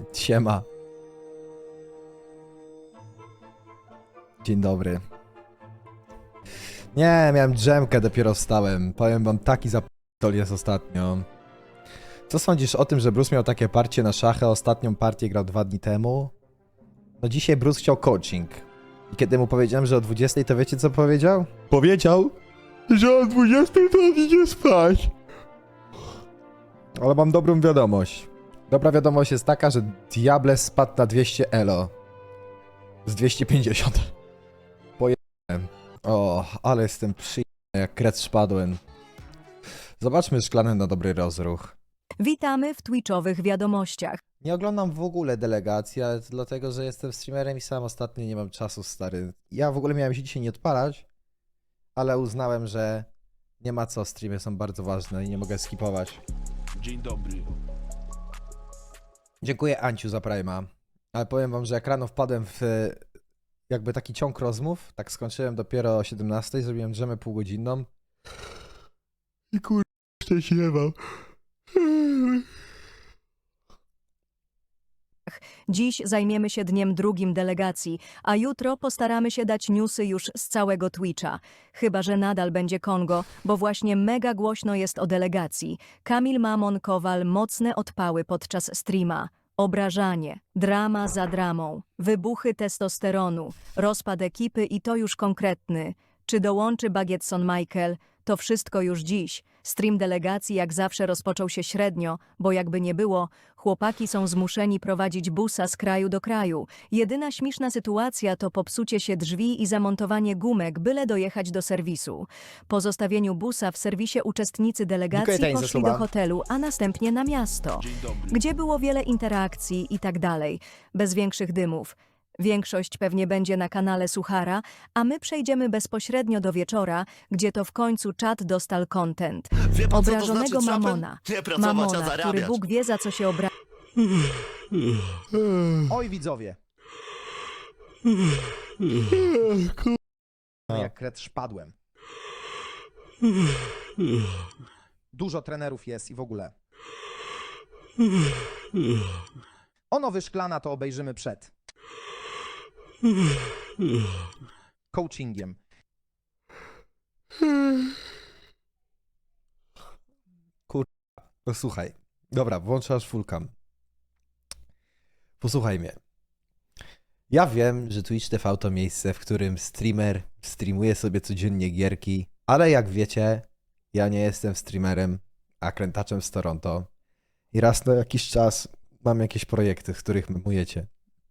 Siema. Dzień dobry. Nie, miałem drzemkę, dopiero wstałem. Powiem wam, taki zapitol jest ostatnio. Co sądzisz o tym, że Bruce miał takie parcie na szachy, a ostatnią partię grał dwa dni temu? No dzisiaj Bruce chciał coaching. I kiedy mu powiedziałem, że o 20 to wiecie co powiedział? Powiedział, że o 20 to on idzie spać. Ale mam dobrą wiadomość. Dobra wiadomość jest taka, że Diable spadł na 200 elo. Z 250. Pojechałem. O, ale jestem przyjemny jak kret szpadłem. Zobaczmy szklany na dobry rozruch. Witamy w Twitchowych wiadomościach. Nie oglądam w ogóle delegacji, ale to dlatego, że jestem streamerem i sam ostatnio nie mam czasu, stary. Ja w ogóle miałem się dzisiaj nie odpalać, ale uznałem, że nie ma co, streamy są bardzo ważne i nie mogę skipować. Dzień dobry. Dziękuję Anciu za Prima. Ale powiem wam, że jak rano wpadłem w jakby taki ciąg rozmów, tak skończyłem dopiero o 17, zrobiłem drzemę półgodzinną. I kur... się mam. Dziś zajmiemy się dniem drugim delegacji, a jutro postaramy się dać newsy już z całego Twitcha. Chyba, że nadal będzie Kongo, bo właśnie mega głośno jest o delegacji. Kamil Mamon Kowal mocne odpały podczas streama. Obrażanie, drama za dramą, wybuchy testosteronu, rozpad ekipy i to już konkretny. Czy dołączy Bagietson Michael? To wszystko już dziś. Stream delegacji jak zawsze rozpoczął się średnio, bo jakby nie było, chłopaki są zmuszeni prowadzić busa z kraju do kraju. Jedyna śmieszna sytuacja to popsucie się drzwi i zamontowanie gumek, byle dojechać do serwisu. Po zostawieniu busa w serwisie uczestnicy Dziękuję, delegacji za poszli do hotelu, a następnie na miasto gdzie było wiele interakcji i tak dalej, bez większych dymów. Większość pewnie będzie na kanale Suchara, a my przejdziemy bezpośrednio do wieczora, gdzie to w końcu czat dostał content. Wie pan, co to Obrażonego znaczy? Mamona. Nie pracować, a Mamona, który zarabiać. Bóg wie za co się obra... Oj widzowie. Jak kret szpadłem. Dużo trenerów jest i w ogóle. O nowy szklana to obejrzymy przed. Coachingiem. Posłuchaj. Dobra, włączasz fullcam. Posłuchaj mnie. Ja wiem, że Twitch TV to miejsce, w którym streamer streamuje sobie codziennie gierki, ale jak wiecie, ja nie jestem streamerem, a krętaczem z Toronto. I raz na jakiś czas mam jakieś projekty, z których memujecie.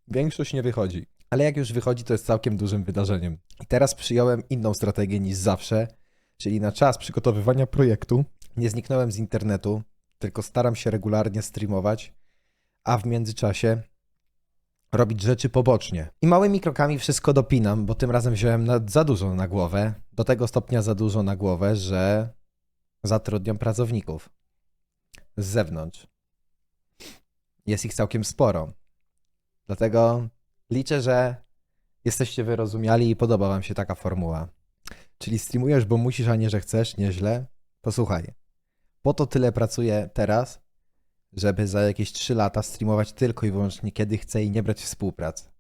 Większość nie wychodzi, ale jak już wychodzi, to jest całkiem dużym wydarzeniem. I teraz przyjąłem inną strategię niż zawsze, czyli na czas przygotowywania projektu nie zniknąłem z internetu, tylko staram się regularnie streamować, a w międzyczasie robić rzeczy pobocznie. I małymi krokami wszystko dopinam, bo tym razem wziąłem na, za dużo na głowę, do tego stopnia za dużo na głowę, że zatrudniam pracowników z zewnątrz. Jest ich całkiem sporo. Dlatego liczę, że jesteście wyrozumiali i podoba wam się taka formuła. Czyli streamujesz, bo musisz, a nie, że chcesz, nieźle. Posłuchaj. Po to tyle pracuję teraz, żeby za jakieś 3 lata streamować tylko i wyłącznie kiedy chcę i nie brać współprac.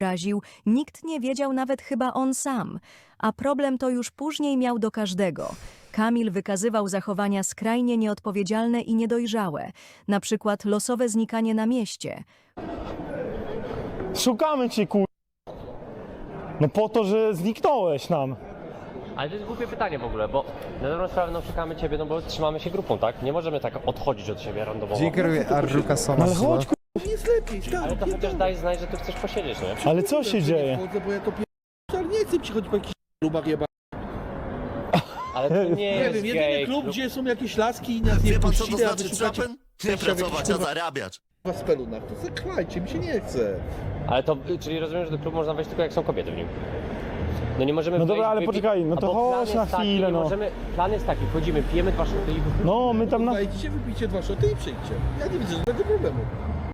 raził, nikt nie wiedział nawet chyba on sam. A problem to już później miał do każdego. Kamil wykazywał zachowania skrajnie nieodpowiedzialne i niedojrzałe, na przykład losowe znikanie na mieście. Szukamy cię, kur... No po to, że zniknąłeś nam. Ale to jest głupie pytanie w ogóle, bo na dobrą sprawę no szukamy ciebie, no bo trzymamy się grupą, tak? Nie możemy tak odchodzić od siebie randomowo. Dziękuję Arruka No Soma. ale chodź, kur... Jest lepiej, tak. Ale to chociaż daj znać, że tu chcesz posiedzieć, nie? Ale co się dzieje? Chodzę, bo ja to pier... ale nie chcę przychodzić po jakichś klubach jeba. Ale to nie, Nie jest wiem, jedyny gay klub, klub. gdzie są jakieś laski i nas nie Wie pan, co to puścili, a wy znaczy szukacie trapen? Nie pracować, a zarabiać. W spelunach. To zaklajcie, mi się nie chce. Ale to, czyli rozumiem, że do klubu można wejść tylko jak są kobiety w nim. No nie możemy No dobra, wejść, ale wypić- poczekaj, no to plan chodź na taki, chwilę, nie no. Możemy, plan jest taki, wchodzimy, pijemy dwa szoty i wychodzimy. No, my tam na... Wejdziecie, wypijcie dwa szoty i przyjdźcie. Ja nie widzę żadnego problemu.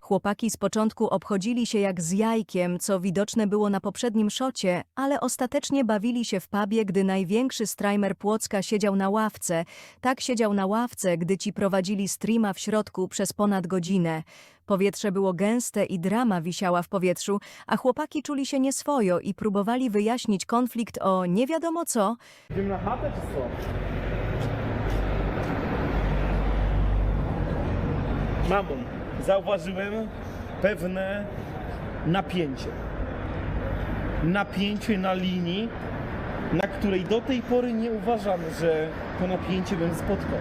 Chłopaki z początku obchodzili się jak z jajkiem, co widoczne było na poprzednim szocie, ale ostatecznie bawili się w pubie, gdy największy streamer Płocka siedział na ławce. Tak siedział na ławce, gdy ci prowadzili streama w środku przez ponad godzinę. Powietrze było gęste i drama wisiała w powietrzu, a chłopaki czuli się nieswojo i próbowali wyjaśnić konflikt o nie wiadomo co, Idziemy na chatę czy co? Mamon, zauważyłem pewne napięcie. Napięcie na linii, na której do tej pory nie uważam, że to napięcie bym spotkał.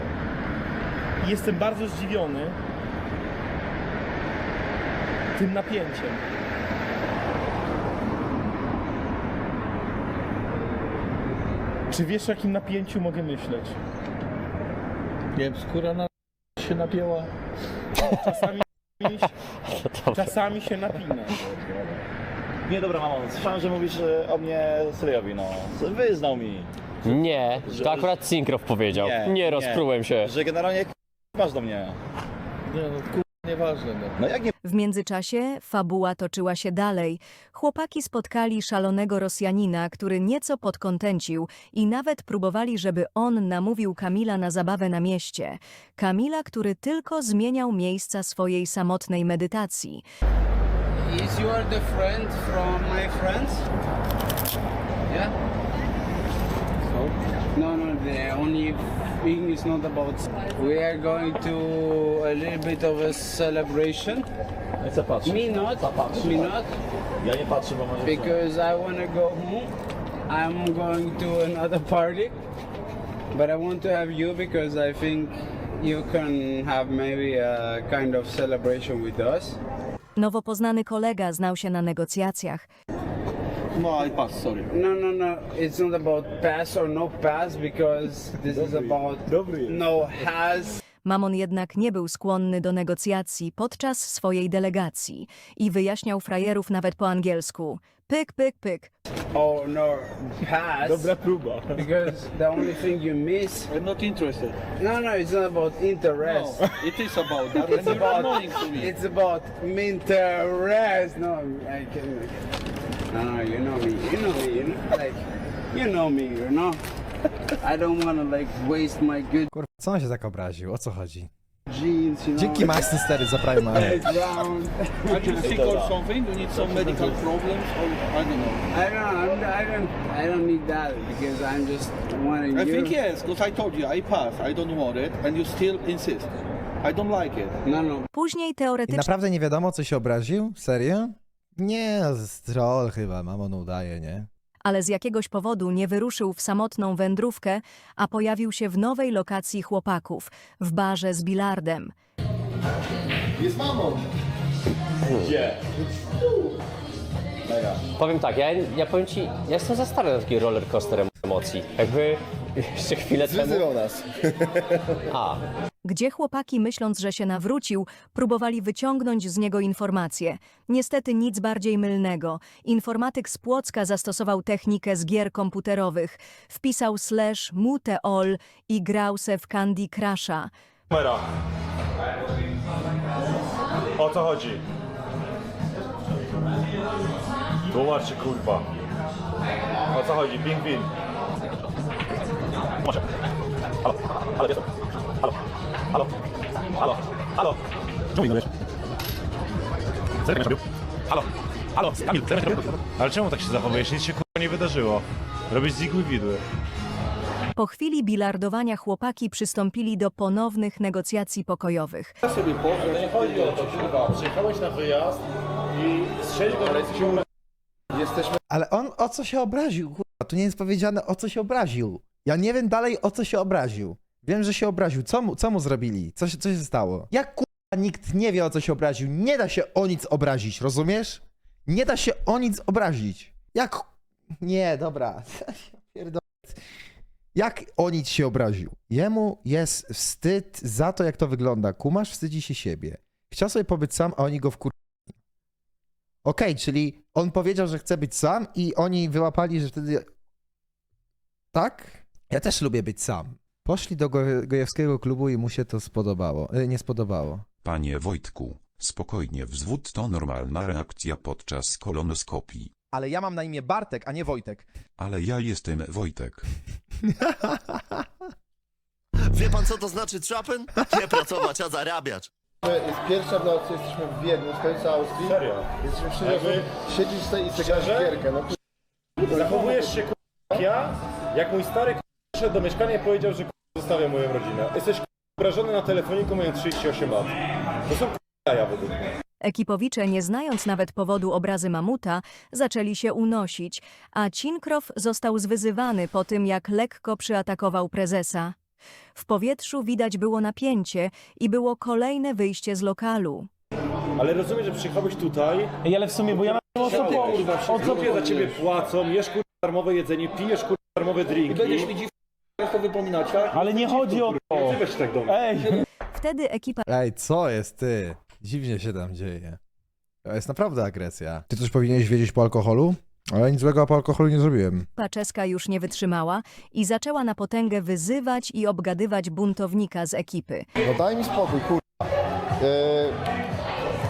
Jestem bardzo zdziwiony tym napięciem. Czy wiesz, o jakim napięciu mogę myśleć? Nie wiem, skóra na się napięła. Czasami, czasami się napina. Nie, dobra, mamo, słyszałem, że mówisz e, o mnie Sylejowi, no. Wyznał mi, Nie, Że- to akurat Synkrow powiedział. Nie, Nie, nie. rozprułem się. że generalnie k- masz do mnie. Nie no, nieważne no. No jak nie W międzyczasie fabuła toczyła się dalej. Chłopaki spotkali szalonego Rosjanina, który nieco podkontencił i nawet próbowali, żeby on namówił Kamila na zabawę na mieście. Kamila, który tylko zmieniał miejsca swojej samotnej medytacji. Is you are the friend from my friends? Yeah? So? No, no, the only thing is not about. We are going to a little bit of a celebration. nie chcę patrzeć. Me not, me not, Ja nie patrzę, bo może... because I want to go home. I'm going to another party, but I want to have you because I think you can have maybe a kind of celebration with us. Nowo poznany kolega znał się na negocjacjach. No, I pass, sorry. No, no, no. It's not about pass or no pass because this is about no has. Mamon jednak nie był skłonny do negocjacji podczas swojej delegacji i wyjaśniał frajerów nawet po angielsku. Pyk, pyk, pyk. Oh no, pass. Dobra próba. Because the only thing you miss. I'm not interested. No, no, it's not about interest. No, it is about that. It's and you're about. annoying to me. It's about interest. No, I can. No, no, you know me. You know me. You know, like, you know me. You know. I don't want to like waste my good Kurwa, co on się tak obraził? O co chodzi? genes. You know. Dzięki Maxi Stery za Prime. Round. Are you sick or something? You need some medical problems? Or, I don't know. I don't, I'm, I don't, I don't need that because I'm just wanting I you. think yes, because I told you I pass. I don't want it, and you still insist. I don't like it. No, no. Później I teoretycznie naprawdę nie wiadomo, co się obraził? Serio? Nie, z troll chyba, mamon udaje, nie? ale z jakiegoś powodu nie wyruszył w samotną wędrówkę, a pojawił się w nowej lokacji chłopaków, w barze z bilardem. Powiem tak, ja, ja powiem ci, ja jestem za stary na taki roller coaster emocji. Jakby jeszcze chwilę temu... nas. A, Gdzie chłopaki, myśląc, że się nawrócił, próbowali wyciągnąć z niego informacje. Niestety nic bardziej mylnego. Informatyk z Płocka zastosował technikę z gier komputerowych. Wpisał slash muteol i grał se w Candy Crusha. Kamera. O co chodzi? Tłumacz się kurwa. O co chodzi? Pingwin. Może. Halo, halo. Halo, halo, halo, halo. Czemu ignorujesz? Co ty robił? Halo, halo, Kamil, co ty robił? Ale czemu tak się zachowujesz? Nic się kurwa nie wydarzyło. Robisz z igły widły. Po chwili bilardowania chłopaki przystąpili do ponownych negocjacji pokojowych. Ja sobie powiem. Chodzi o to, kurwa, przyjechałeś na wyjazd i strzelił go Jesteśmy... Ale on o co się obraził? Kurwa, tu nie jest powiedziane o co się obraził. Ja nie wiem dalej o co się obraził. Wiem, że się obraził. Co mu, co mu zrobili? Co się, co się stało? Jak kurwa nikt nie wie o co się obraził? Nie da się o nic obrazić, rozumiesz? Nie da się o nic obrazić. Jak... Nie, dobra. Jak o nic się obraził? Jemu jest wstyd za to, jak to wygląda. Kumasz wstydzi się siebie. Chciał sobie pobyć sam, a oni go wkur... Okej, czyli on powiedział, że chce być sam i oni wyłapali, że wtedy... Tak? Ja też lubię być sam. Poszli do Go- Gojewskiego klubu i mu się to spodobało. E, nie spodobało. Panie Wojtku, spokojnie wzwód to normalna reakcja podczas kolonoskopii. Ale ja mam na imię Bartek, a nie Wojtek. Ale ja jestem Wojtek. Wie pan co to znaczy trapen? Nie pracować, a zarabiać. Jest pierwsza w nocy, jesteśmy w Wiedniu, w stolicy Austrii. Serio? Jesteśmy przyjaciółmi. Siedzisz tutaj i sobie Szczerze? grasz w gierkę. No, Zachowujesz się k***, jak ja, jak mój stary k***, przyszedł do mieszkania i powiedział, że k***, zostawia moją rodzinę. Jesteś obrażony na telefoniku mając 38 lat. To są jaja według mnie. Ekipowicze, nie znając nawet powodu obrazy mamuta, zaczęli się unosić, a Cinkrow został zwyzywany po tym, jak lekko przyatakował prezesa. W powietrzu widać było napięcie i było kolejne wyjście z lokalu. Ale rozumiem, że przyjechałeś tutaj, Ej, ale w sumie, bo ja mam o co kurwa, o co za ciebie płacą, jesz kur... darmowe jedzenie, pijesz kur... darmowe I drinki. będziesz mi dziś to wypominać, tak? Ale nie chodzi o to. Nie tak do mnie. Ej! Wtedy ekipa Ej, co jest ty? Dziwnie się tam dzieje. To jest naprawdę agresja. Ty coś powinieneś wiedzieć po alkoholu? Ale nic złego po alkoholu nie zrobiłem. czeska już nie wytrzymała i zaczęła na potęgę wyzywać i obgadywać buntownika z ekipy. no daj mi spokój, kurwa. Eee,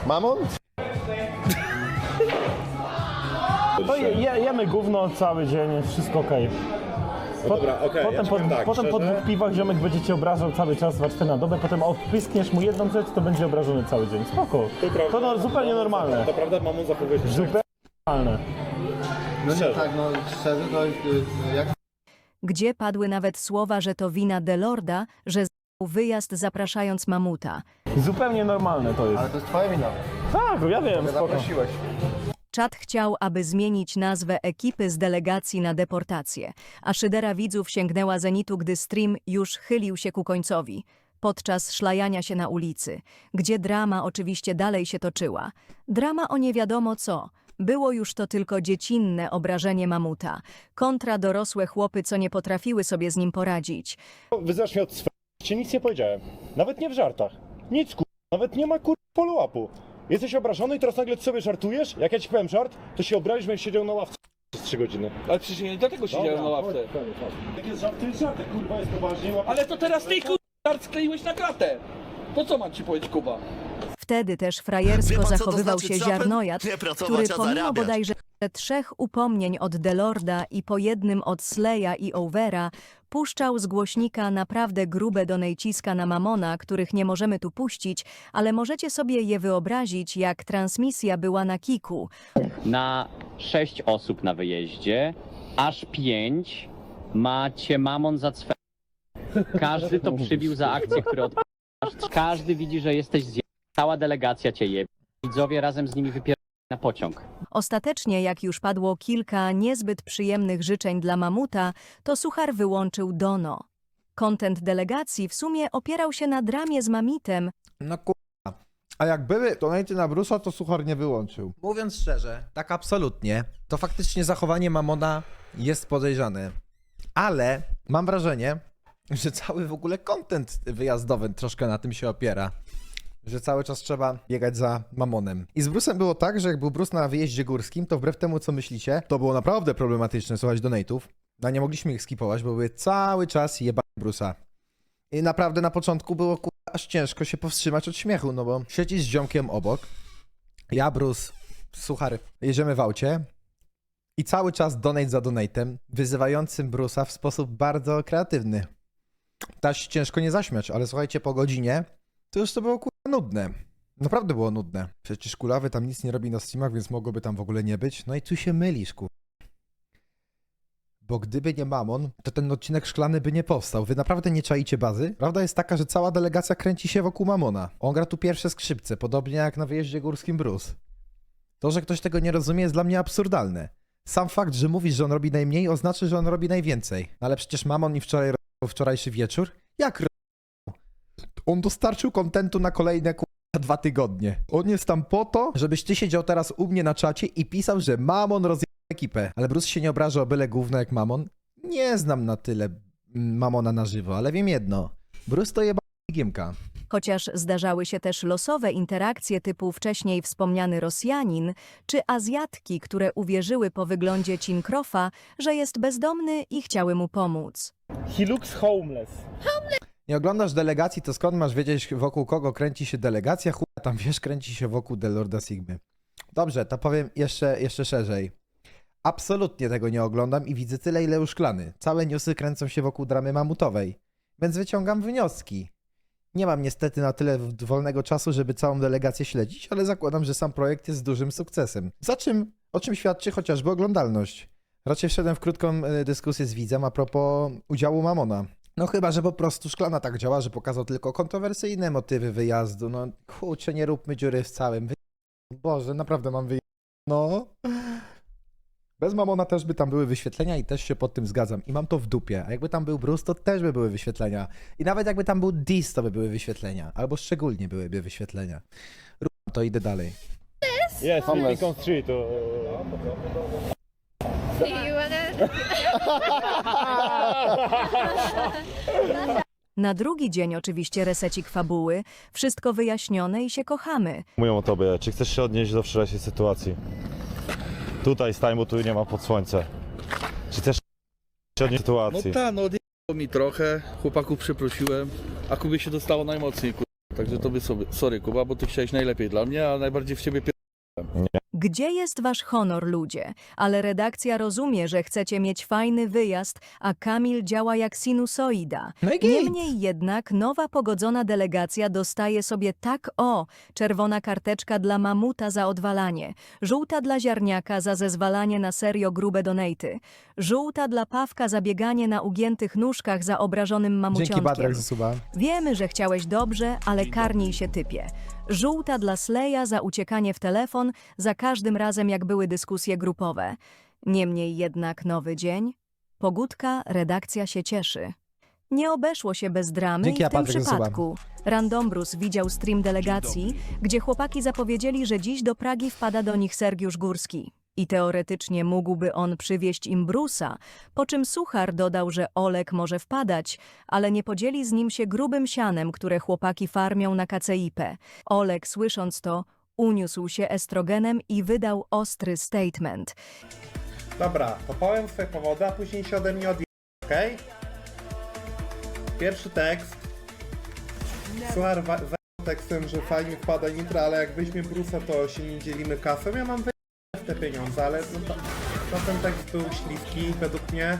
mamon? To je, je, jemy gówno cały dzień, jest wszystko okej. No dobra, okej, ja Potem, ci po, powiem tak, potem po szczerze, dwóch piwach ziomek będzie cię obrażał cały czas, warstwę na dobę, potem odpyskniesz mu jedną rzecz, to będzie obrażony cały dzień. Spoko. To prawda. To no, zupełnie normalne. To prawda, mamon zachowuje się Zupełnie normalne. No nie, Szczerze. tak, no szczerze, to y, jak gdzie padły nawet słowa, że to wina Delorda, że z***ł wyjazd zapraszając mamuta. Zupełnie normalne to jest. Ale to jest twoja wina. Tak, ja wiem, spoko. zaprosiłeś. Czad chciał, aby zmienić nazwę ekipy z delegacji na deportację, a szydera widzów sięgnęła zenitu, gdy stream już chylił się ku końcowi, podczas szlajania się na ulicy, gdzie drama oczywiście dalej się toczyła. Drama o nie wiadomo co. Było już to tylko dziecinne obrażenie mamuta, kontra dorosłe chłopy, co nie potrafiły sobie z nim poradzić. Wyzywasz mnie od swe... Nic nie powiedziałem. Nawet nie w żartach. Nic kur... Nawet nie ma kur... follow-upu. Jesteś obrażony i teraz nagle sobie żartujesz? Jak ja ci powiem żart, to się obrazisz, będziesz siedział na ławce przez 3 godziny. Ale przecież nie dlatego siedziałem na ławce. Jak jest żart, to jest żart, kurwa, jest poważnie. łapie- Ale to teraz ty kur... skleiłeś na kratę. To co mam ci powiedzieć, Kuba? Wtedy też frajersko zachowywał się ziarnojad, który pomimo bodajże trzech upomnień od Delorda i po jednym od Sleja i Overa, puszczał z głośnika naprawdę grube donejciska na Mamona, których nie możemy tu puścić, ale możecie sobie je wyobrazić, jak transmisja była na kiku. Na sześć osób na wyjeździe, aż pięć macie mamon za cwe. Każdy to przybił za akcję, które odpalasz. Każdy widzi, że jesteś zje... Cała delegacja cię je. Widzowie razem z nimi wypierają na pociąg. Ostatecznie, jak już padło kilka niezbyt przyjemnych życzeń dla Mamuta, to Suchar wyłączył Dono. Kontent delegacji w sumie opierał się na dramie z Mamitem, No kurwa. A jak były donaty na Brusa, to Suchar nie wyłączył. Mówiąc szczerze, tak absolutnie, to faktycznie zachowanie Mamona jest podejrzane. Ale mam wrażenie, że cały w ogóle content wyjazdowy troszkę na tym się opiera. Że cały czas trzeba biegać za Mamonem. I z Brusem było tak, że jak był Brus na wyjeździe górskim, to wbrew temu, co myślicie, to było naprawdę problematyczne słuchać donate'ów. No nie mogliśmy ich skipować, bo były cały czas jebane Brusa. I naprawdę na początku było ku... aż ciężko się powstrzymać od śmiechu, no bo siedzisz z ziomkiem obok, ja, Bruce, Suchar, jedziemy w aucie i cały czas donate za donatem, wyzywającym Brusa w sposób bardzo kreatywny. Da się ciężko nie zaśmiać, ale słuchajcie, po godzinie to już to było kurwa nudne. Naprawdę było nudne. Przecież kulawy tam nic nie robi na streamach, więc mogłoby tam w ogóle nie być. No i tu się mylisz, kur... Bo gdyby nie Mamon, to ten odcinek szklany by nie powstał. Wy naprawdę nie czaicie bazy? Prawda jest taka, że cała delegacja kręci się wokół Mamona. On gra tu pierwsze skrzypce, podobnie jak na wyjeździe górskim Bruce. To, że ktoś tego nie rozumie, jest dla mnie absurdalne. Sam fakt, że mówisz, że on robi najmniej, oznacza, że on robi najwięcej. No ale przecież Mamon i wczoraj wczorajszy wieczór? Jak? On dostarczył kontentu na kolejne ku... dwa tygodnie. On jest tam po to, żebyś ty siedział teraz u mnie na czacie i pisał, że Mamon rozjechał ekipę. Ale Bruce się nie obraża o byle gówno jak Mamon. Nie znam na tyle mm, Mamona na żywo, ale wiem jedno. Bruce to jeba giemka. chociaż zdarzały się też losowe interakcje typu wcześniej wspomniany Rosjanin czy Azjatki, które uwierzyły po wyglądzie Cinkrofa, że jest bezdomny i chciały mu pomóc. He looks homeless. Nie oglądasz delegacji, to skąd masz wiedzieć, wokół kogo kręci się delegacja? Chuja, tam wiesz, kręci się wokół Delorda Sigmy. Dobrze, to powiem jeszcze, jeszcze szerzej. Absolutnie tego nie oglądam i widzę tyle, ile już szklany. Całe newsy kręcą się wokół dramy mamutowej. Więc wyciągam wnioski. Nie mam niestety na tyle wolnego czasu, żeby całą delegację śledzić, ale zakładam, że sam projekt jest dużym sukcesem. Za czym, o czym świadczy chociażby oglądalność. Raczej wszedłem w krótką e, dyskusję z widzem a propos udziału Mamona. No chyba, że po prostu Szklana tak działa, że pokazał tylko kontrowersyjne motywy wyjazdu. No kurczę, nie róbmy dziury w całym. Wy... Boże, naprawdę mam wyjazd. No. Bez Mamona też by tam były wyświetlenia i też się pod tym zgadzam. I mam to w dupie. A jakby tam był Bruce, to też by były wyświetlenia. I nawet jakby tam był Dis, to by były wyświetlenia. Albo szczególnie byłyby wyświetlenia. Rób to idę dalej. On street. Na drugi dzień oczywiście resecik fabuły, wszystko wyjaśnione i się kochamy. Mówią o tobie, czy chcesz się odnieść do wczorajszej sytuacji? Tutaj stań, bo tu nie ma pod słońce. Czy chcesz się odnieść do No sytuacji? tak, no odjechało mi trochę, chłopaków przeprosiłem, a Kubie się dostało najmocniej, ku... Także to by sobie, sorry Kuba, bo ty chciałeś najlepiej dla mnie, a najbardziej w ciebie pier... Gdzie jest wasz honor, ludzie? Ale redakcja rozumie, że chcecie mieć fajny wyjazd, a Kamil działa jak sinusoida. No i git. Niemniej jednak nowa pogodzona delegacja dostaje sobie tak o, czerwona karteczka dla mamuta za odwalanie, żółta dla ziarniaka za zezwalanie na serio grube donaty, żółta dla Pawka za bieganie na ugiętych nóżkach za obrażonym. Dzięki Badrak za suba. Wiemy, że chciałeś dobrze, ale karnij się typie. Żółta dla Sleja za uciekanie w telefon za każdym razem, jak były dyskusje grupowe. Niemniej jednak nowy dzień. Pogódka, redakcja się cieszy. Nie obeszło się bez dramy Dzięki, i w tym Patryk, za suba. przypadku. Randombrus widział stream delegacji, gdzie chłopaki zapowiedzieli, że dziś do Pragi wpada do nich Sergiusz Górski. I teoretycznie mógłby on przywieźć im Brusa, po czym Suchar dodał, że Olek może wpadać, ale nie podzieli z nim się grubym sianem, które chłopaki farmią na KCIP. Olek, słysząc to, uniósł się estrogenem i wydał ostry statement. Dobra, to swoje powody, a później się ode mnie odje... okej? Pierwszy tekst. Słuchaj, wa- za tekstem, że fajnie wpada nitro, ale jak weźmie Brusa, to się nie dzielimy kasą. Ja mam wy... te pieniądze, ale no to, ten tekst był śliski według mnie.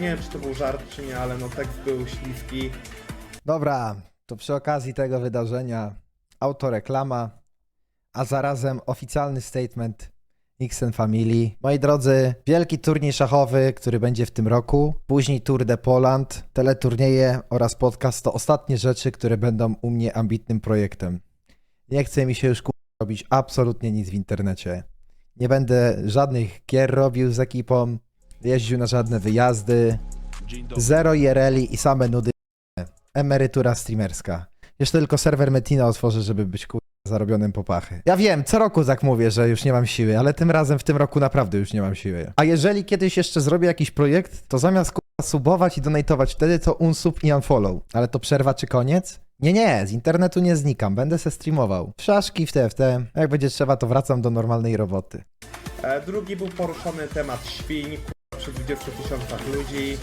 Nie wiem, czy to był żart, czy nie, ale no tekst był śliski. Dobra, to przy okazji tego wydarzenia autoreklama, a zarazem oficjalny statement Xen Family. Moi drodzy, wielki turniej szachowy, który będzie w tym roku, później Tour de Poland, teleturnieje oraz podcast to ostatnie rzeczy, które będą u mnie ambitnym projektem. Nie chce mi się już ku- robić absolutnie nic w internecie. Nie będę żadnych gier robił z ekipą, jeździł na żadne wyjazdy, zero IRL-i i same nudy emerytura streamerska. Jeszcze tylko serwer Metina otworzę, żeby być kur... zarobionym po pachy. Ja wiem, co roku tak mówię, że już nie mam siły, ale tym razem w tym roku naprawdę już nie mam siły. A jeżeli kiedyś jeszcze zrobię jakiś projekt, to zamiast kur... subować i donatować wtedy, to unsub i unfollow. Ale to przerwa czy koniec? Nie, nie, z internetu nie znikam, będę se streamował. W szaszki, w TFT, jak będzie trzeba, to wracam do normalnej roboty. E, drugi był poruszony temat świń k***a, przy 20 tysiącach ludzi,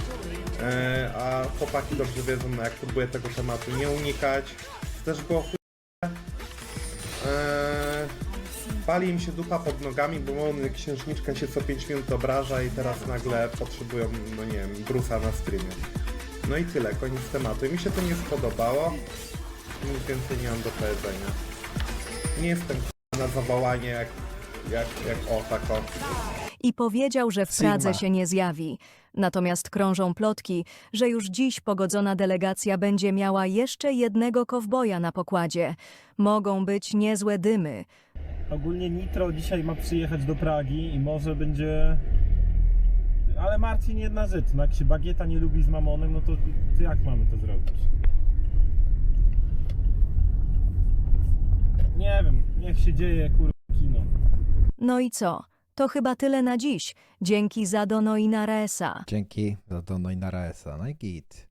e, a chłopaki dobrze wiedzą, no, jak próbuję tego tematu nie unikać. Też było chuj... E, pali im się dupa pod nogami, bo mamy księżniczka się co 5 minut obraża i teraz nagle potrzebują, no nie wiem, brusa na streamie. No i tyle, koniec tematu. I mi się to nie spodobało. Nic więcej nie mam do powiedzenia. Nie jestem na zawołanie jak, jak, jak o, tak o. i powiedział, że w Sigma. Pradze się nie zjawi. Natomiast krążą plotki, że już dziś pogodzona delegacja będzie miała jeszcze jednego kowboja na pokładzie. Mogą być niezłe dymy. Ogólnie Nitro dzisiaj ma przyjechać do Pragi i może będzie... Ale Marcin jedna rzecz, no jak się Bagieta nie lubi z Mamonem, no to, to jak mamy to zrobić? Nie wiem, niech się dzieje kurwa kino. No i co? To chyba tyle na dziś. Dzięki za Dono i Naresa. Dzięki za to no i na RS-a. No i git.